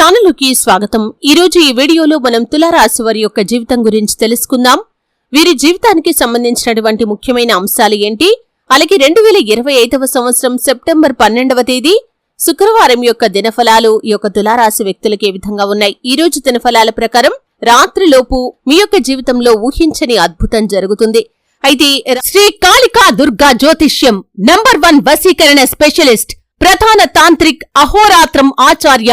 ఛానల్కి స్వాగతం. ఈ రోజు ఈ వీడియోలో మనం తులారాశి వారి యొక్క జీవితం గురించి తెలుసుకుందాం. వీరి జీవితానికి సంబంధించినటువంటి ముఖ్యమైన అంశాలు ఏంటి? అలాగే రెండు వేల ఇరవై ఐదవ సంవత్సరం సెప్టెంబర్ పన్నెండవ తేదీ శుక్రవారం యొక్క దినఫలాలు ఈ యొక్క తులారాశి వ్యక్తులకు ఏ విధంగా ఉన్నాయి? ఈ రోజు దినఫలాల ప్రకారం రాత్రిలోపు మీ యొక్క జీవితంలో ఊహించని అద్భుతం జరుగుతుంది. అయితే శ్రీ కాళికా దుర్గా జ్యోతిష్యం నంబర్ వన్ వసీకరణ స్పెషలిస్ట్ ప్రధాన తాంత్రిక్ అహోరాత్రం ఆచార్య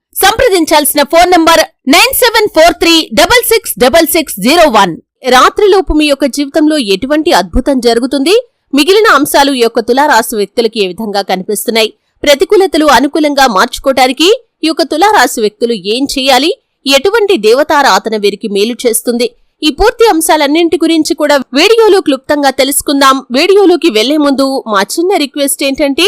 సంప్రదించాల్సిన phone number nine seven four three double six double six zero one. రాత్రిలోపు మీ యొక్క జీవితంలో ఎటువంటి అద్భుతం జరుగుతుంది? మిగిలిన అంశాలు ఈ యొక్క తులారాశి వ్యక్తులకు ఏ విధంగా కనిపిస్తున్నాయి? ప్రతికూలతలు అనుకూలంగా మార్చుకోవటానికి ఈ యొక్క తులారాశి వ్యక్తులు ఏం చేయాలి? ఎటువంటి దేవతారాధన వీరికి మేలు చేస్తుంది? ఈ పూర్తి అంశాలన్నింటి గురించి కూడా వీడియోలో క్లుప్తంగా తెలుసుకుందాం. వీడియోలోకి వెళ్ళే ముందు మా చిన్న రిక్వెస్ట్ ఏంటంటే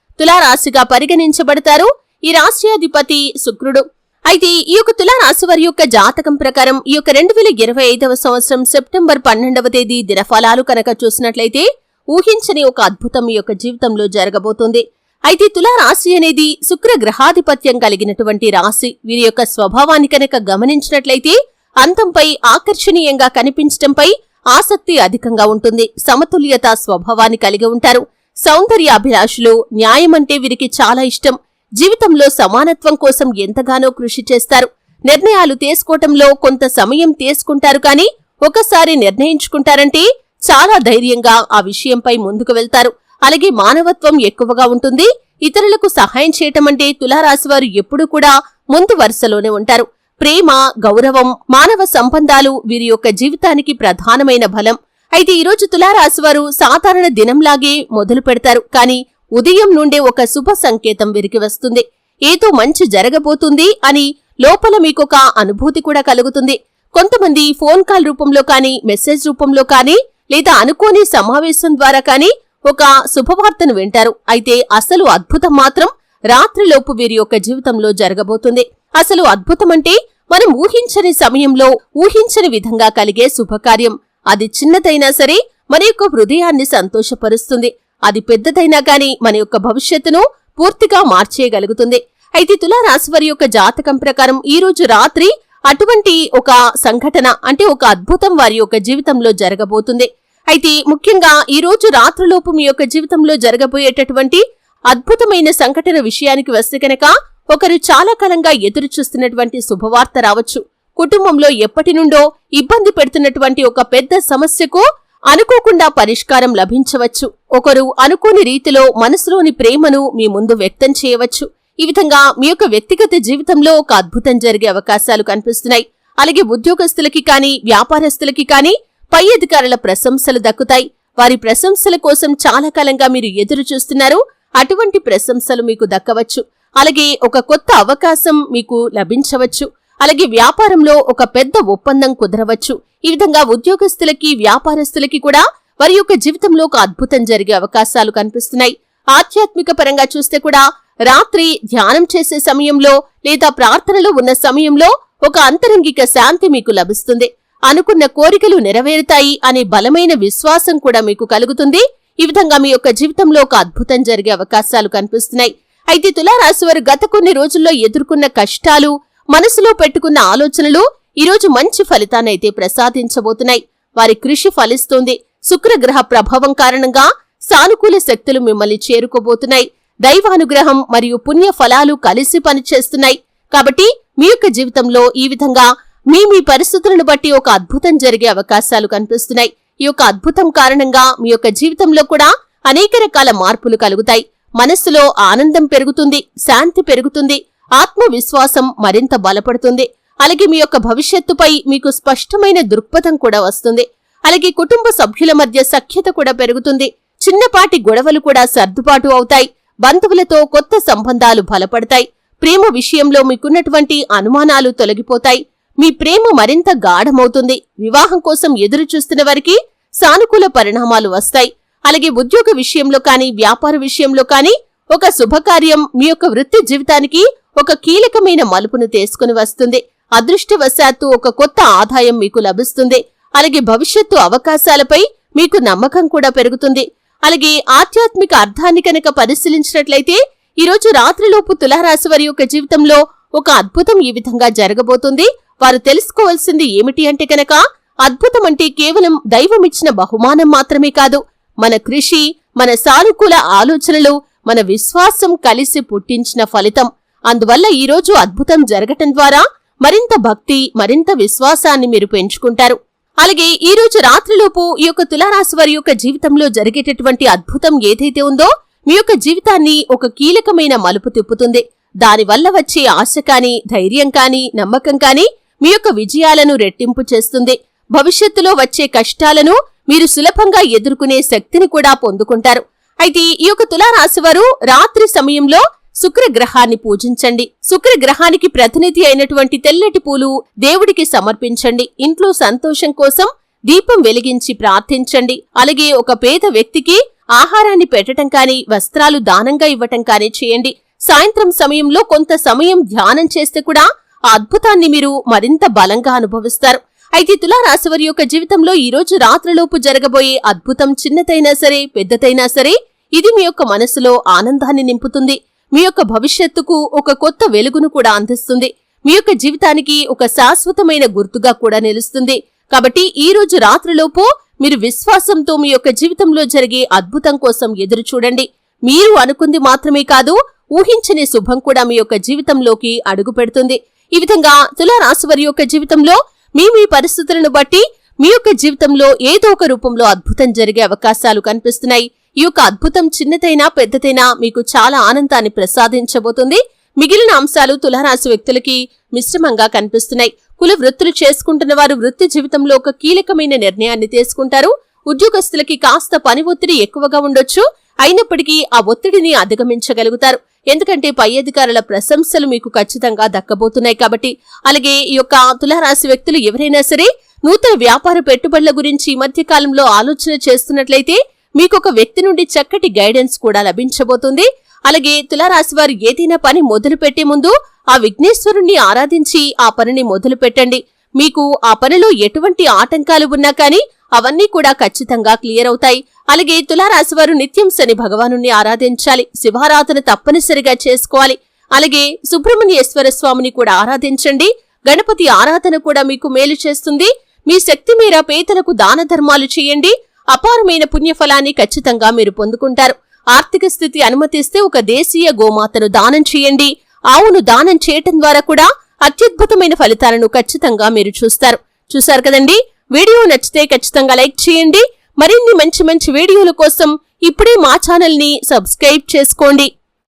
తులారాశిగా పరిగణించబడతారు ఈ రాశ్యాధిపతి శుక్రుడు. అయితే ఈ యొక్క తులారాశి వారి యొక్క జాతకం ప్రకారం ఈ యొక్క రెండు వేల ఇరవై ఐదవ సంవత్సరం సెప్టెంబర్ పన్నెండవ తేదీ దినఫలాలు కనుక చూసినట్లయితే ఊహించని ఒక అద్భుతం ఈ యొక్క జీవితంలో జరగబోతుంది. అయితే తులారాశి అనేది శుక్ర గ్రహాధిపత్యం కలిగినటువంటి రాశి. వీరి యొక్క స్వభావాన్ని కనుక గమనించినట్లయితే అంతంపై ఆకర్షణీయంగా కనిపించటంపై ఆసక్తి అధికంగా ఉంటుంది. సమతుల్యత స్వభావాన్ని కలిగి ఉంటారు. సౌందర్య అభిలాషులు న్యాయమంటే వీరికి చాలా ఇష్టం. జీవితంలో సమానత్వం కోసం ఎంతగానో కృషి చేస్తారు. నిర్ణయాలు తీసుకోవటంలో కొంత సమయం తీసుకుంటారు కానీ ఒకసారి నిర్ణయించుకుంటారంటే చాలా ధైర్యంగా ఆ విషయంపై ముందుకు వెళ్తారు. అలాగే మానవత్వం ఎక్కువగా ఉంటుంది. ఇతరులకు సహాయం చేయటం అంటే తులారాశివారు ఎప్పుడూ కూడా ముందు వరుసలోనే ఉంటారు. ప్రేమ గౌరవం మానవ సంబంధాలు వీరి యొక్క జీవితానికి ప్రధానమైన బలం. అయితే ఈరోజు తులారాశివారు సాధారణ దినంలాగే మొదలు పెడతారు. కానీ ఉదయం నుండే ఒక శుభ సంకేతం విరికి వస్తుంది. ఏదో మంచి జరగబోతుంది అని లోపల మీకొక అనుభూతి కూడా కలుగుతుంది. కొంతమంది ఫోన్ కాల్ రూపంలో కానీ మెసేజ్ రూపంలో కానీ లేదా అనుకోని సమావేశం ద్వారా కానీ ఒక శుభవార్తను వింటారు. అయితే అసలు అద్భుతం మాత్రం రాత్రిలోపు వీరి యొక్క జీవితంలో జరగబోతుంది. అసలు అద్భుతమంటే మనం ఊహించని సమయంలో ఊహించని విధంగా కలిగే శుభకార్యం. అది చిన్నదైనా సరే మన యొక్క హృదయాన్ని సంతోషపరుస్తుంది. అది పెద్దదైనా గాని మన యొక్క భవిష్యత్తును పూర్తిగా మార్చేయగలుగుతుంది. అయితే తులారాశి వారి యొక్క జాతకం ప్రకారం ఈ రోజు రాత్రి అటువంటి ఒక సంఘటన అంటే ఒక అద్భుతం వారి యొక్క జీవితంలో జరగబోతుంది. అయితే ముఖ్యంగా ఈ రోజు రాత్రిలోపు మీ యొక్క జీవితంలో జరగబోయేటటువంటి అద్భుతమైన సంఘటన విషయానికి వస్తే కనుక ఒకరు చాలా కాలంగా ఎదురు చూస్తున్నటువంటి శుభవార్త రావచ్చు. కుటుంబంలో ఎప్పటి నుండో ఇబ్బంది పెడుతున్నటువంటి ఒక పెద్ద సమస్యకు అనుకోకుండా పరిష్కారం లభించవచ్చు. ఒకరు అనుకోని రీతిలో మనసులోని ప్రేమను మీ ముందు వ్యక్తం చేయవచ్చు. ఈ విధంగా మీ యొక్క వ్యక్తిగత జీవితంలో ఒక అద్భుతం జరిగే అవకాశాలు కనిపిస్తున్నాయి. అలాగే ఉద్యోగస్తులకి కానీ వ్యాపారస్తులకి కానీ పై అధికారుల ప్రశంసలు దక్కుతాయి. వారి ప్రశంసల కోసం చాలా కాలంగా మీరు ఎదురు చూస్తున్నారు. అటువంటి ప్రశంసలు మీకు దక్కవచ్చు. అలాగే ఒక కొత్త అవకాశం మీకు లభించవచ్చు. అలాగే వ్యాపారంలో ఒక పెద్ద ఒప్పందం కుదరవచ్చు. ఈ విధంగా ఉద్యోగస్తులకి వ్యాపారస్తులకి కూడా వారి యొక్క జీవితంలో ఒక అద్భుతం జరిగే అవకాశాలు కనిపిస్తున్నాయి. ఆధ్యాత్మిక పరంగా చూస్తే కూడా రాత్రి ధ్యానం చేసే సమయంలో లేదా ప్రార్థనలో ఉన్న సమయంలో ఒక అంతరంగిక శాంతి మీకు లభిస్తుంది. అనుకున్న కోరికలు నెరవేరుతాయి అనే బలమైన విశ్వాసం కూడా మీకు కలుగుతుంది. ఈ విధంగా మీ యొక్క జీవితంలో ఒక అద్భుతం జరిగే అవకాశాలు కనిపిస్తున్నాయి. అయితే తులారాశి వారు గత కొన్ని రోజుల్లో ఎదుర్కొన్న కష్టాలు మనసులో పెట్టుకున్న ఆలోచనలు ఈరోజు మంచి ఫలితాన్నైతే ప్రసాదించబోతున్నాయి. వారి కృషి ఫలిస్తోంది. శుక్రగ్రహ ప్రభావం కారణంగా సానుకూల శక్తులు మిమ్మల్ని చేరుకోబోతున్నాయి. దైవానుగ్రహం మరియు పుణ్య ఫలాలు కలిసి పనిచేస్తున్నాయి. కాబట్టి మీ యొక్క జీవితంలో ఈ విధంగా మీ మీ పరిస్థితులను బట్టి ఒక అద్భుతం జరిగే అవకాశాలు కనిపిస్తున్నాయి. ఈ యొక్క అద్భుతం కారణంగా మీ యొక్క జీవితంలో కూడా అనేక రకాల మార్పులు కలుగుతాయి. మనస్సులో ఆనందం పెరుగుతుంది శాంతి పెరుగుతుంది ఆత్మవిశ్వాసం మరింత బలపడుతుంది. అలాగే మీ యొక్క భవిష్యత్తుపై మీకు స్పష్టమైన దృక్పథం కూడా వస్తుంది. అలాగే కుటుంబ సభ్యుల మధ్య సఖ్యత కూడా పెరుగుతుంది. చిన్నపాటి గొడవలు కూడా సర్దుబాటు అవుతాయి. బంధువులతో కొత్త సంబంధాలు బలపడతాయి. ప్రేమ విషయంలో మీకున్నటువంటి అనుమానాలు తొలగిపోతాయి. మీ ప్రేమ మరింత గాఢమవుతుంది. వివాహం కోసం ఎదురు చూస్తున్న వారికి సానుకూల పరిణామాలు వస్తాయి. అలాగే ఉద్యోగ విషయంలో కానీ వ్యాపార విషయంలో కానీ ఒక శుభకార్యం మీ యొక్క వృత్తి జీవితానికి ఒక కీలకమైన మలుపును తీసుకుని వస్తుంది. అదృష్టవశాత్తు ఒక కొత్త ఆదాయం మీకు లభిస్తుంది. అలాగే భవిష్యత్తు అవకాశాలపై మీకు నమ్మకం కూడా పెరుగుతుంది. అలాగే ఆధ్యాత్మిక అర్థాన్ని కనుక పరిశీలించినట్లయితే ఈరోజు రాత్రిలోపు తులారాశి వారి యొక్క జీవితంలో ఒక అద్భుతం ఈ విధంగా జరగబోతుంది. వారు తెలుసుకోవాల్సింది ఏమిటి అంటే కనుక అద్భుతం అంటే కేవలం దైవమిచ్చిన బహుమానం మాత్రమే కాదు. మన కృషి మన సానుకూల ఆలోచనలు మన విశ్వాసం కలిసి పుట్టించిన ఫలితం. అందువల్ల ఈ రోజు అద్భుతం జరగటం ద్వారా మరింత భక్తి మరింత విశ్వాసాన్ని మీరు పెంచుకుంటారు. అలాగే ఈ రోజు రాత్రిలోపు ఈ యొక్క తులారాశి వారి యొక్క జీవితంలో జరిగేటటువంటి అద్భుతం ఏదైతే ఉందో మీ యొక్క జీవితాన్ని ఒక కీలకమైన మలుపు తిప్పుతుంది. దానివల్ల వచ్చే ఆశ కాని ధైర్యం కాని నమ్మకం కాని మీ యొక్క విజయాలను రెట్టింపు చేస్తుంది. భవిష్యత్తులో వచ్చే కష్టాలను మీరు సులభంగా ఎదుర్కొనే శక్తిని కూడా పొందుకుంటారు. అయితే ఈ యొక్క తులారాశి వారు రాత్రి సమయంలో శుక్రగ్రహాన్ని పూజించండి. శుక్రగ్రహానికి ప్రతినిధి అయినటువంటి తెల్లటి పూలు దేవుడికి సమర్పించండి. ఇంట్లో సంతోషం కోసం దీపం వెలిగించి ప్రార్థించండి. అలాగే ఒక పేద వ్యక్తికి ఆహారాన్ని పెట్టటం కాని వస్త్రాలు దానంగా ఇవ్వటం కాని చేయండి. సాయంత్రం సమయంలో కొంత సమయం ధ్యానం చేస్తే కూడా ఆ అద్భుతాన్ని మీరు మరింత బలంగా అనుభవిస్తారు. అయితే తులారాశివారి యొక్క జీవితంలో ఈ రోజు రాత్రిలోపు జరగబోయే అద్భుతం చిన్నదైనా సరే పెద్దదైనా సరే ఇది మీ యొక్క మనసులో ఆనందాన్ని నింపుతుంది. మీ యొక్క భవిష్యత్తుకు ఒక కొత్త వెలుగును కూడా అందిస్తుంది. మీ యొక్క జీవితానికి ఒక శాశ్వతమైన గుర్తుగా కూడా నిలుస్తుంది. కాబట్టి ఈ రోజు రాత్రిలోపు మీరు విశ్వాసంతో మీ యొక్క జీవితంలో జరిగే అద్భుతం కోసం ఎదురు చూడండి. మీరు అనుకుంది మాత్రమే కాదు ఊహించని శుభం కూడా మీ యొక్క జీవితంలోకి అడుగు పెడుతుంది. ఈ విధంగా తులారాశి వారి యొక్క జీవితంలో మీ మీ పరిస్థితులను బట్టి మీ యొక్క జీవితంలో ఏదో ఒక రూపంలో అద్భుతం జరిగే అవకాశాలు కనిపిస్తున్నాయి. ఈ యొక్క అద్భుతం చిన్నదైనా పెద్దదైనా మీకు చాలా ఆనందాన్ని ప్రసాదించబోతుంది. మిగిలిన అంశాలు తులారాశి వ్యక్తులకి మిశ్రమంగా కనిపిస్తున్నాయి. కుల వృత్తులు చేసుకుంటున్న వారు వృత్తి జీవితంలో ఒక కీలకమైన నిర్ణయాన్ని తీసుకుంటారు. ఉద్యోగస్తులకి కాస్త పని ఒత్తిడి ఎక్కువగా ఉండొచ్చు. అయినప్పటికీ ఆ ఒత్తిడిని అధిగమించగలుగుతారు. ఎందుకంటే పై అధికారుల ప్రశంసలు మీకు ఖచ్చితంగా దక్కబోతున్నాయి కాబట్టి. అలాగే ఈ యొక్క తులారాశి వ్యక్తులు ఎవరైనా సరే నూతన వ్యాపార పెట్టుబడుల గురించి ఈ మధ్య కాలంలో ఆలోచన చేస్తున్నట్లయితే మీకు ఒక వ్యక్తి నుండి చక్కటి గైడెన్స్ కూడా లభించబోతుంది. అలాగే తులారాశి వారు ఏదైనా పని మొదలు పెట్టే ముందు ఆ విఘ్నేశ్వరుణ్ణి ఆరాధించి ఆ పనిని మొదలు పెట్టండి మీకు ఆ పనిలో ఎటువంటి ఆటంకాలు ఉన్నా కానీ అవన్నీ కూడా ఖచ్చితంగా క్లియర్ అవుతాయి. అలాగే తులారాశి వారు నిత్యం శని భగవాను ఆరాధించాలి. శివారాధన తప్పనిసరిగా చేసుకోవాలి. అలాగే సుబ్రహ్మణ్యేశ్వర స్వామిని కూడా ఆరాధించండి. గణపతి ఆరాధన కూడా మీకు మేలు చేస్తుంది. మీ శక్తి మేర పేదలకు దాన ధర్మాలు చేయండి. అపారమైన పుణ్యఫలాన్ని ఖచ్చితంగా మీరు పొందుకుంటారు. ఆర్థిక స్థితి అనుమతిస్తే ఒక దేశీయ గోమాతను దానం చేయండి. ఆవును దానం చేయటం ద్వారా కూడా అత్యద్భుతమైన ఫలితాలను ఖచ్చితంగా మీరు చూస్తారు. చూశారు కదండి? వీడియో నచ్చితే ఖచ్చితంగా లైక్ చేయండి. మరిన్ని మంచి మంచి వీడియోల కోసం ఇప్పుడే మా ఛానల్ని సబ్స్క్రైబ్ చేసుకోండి.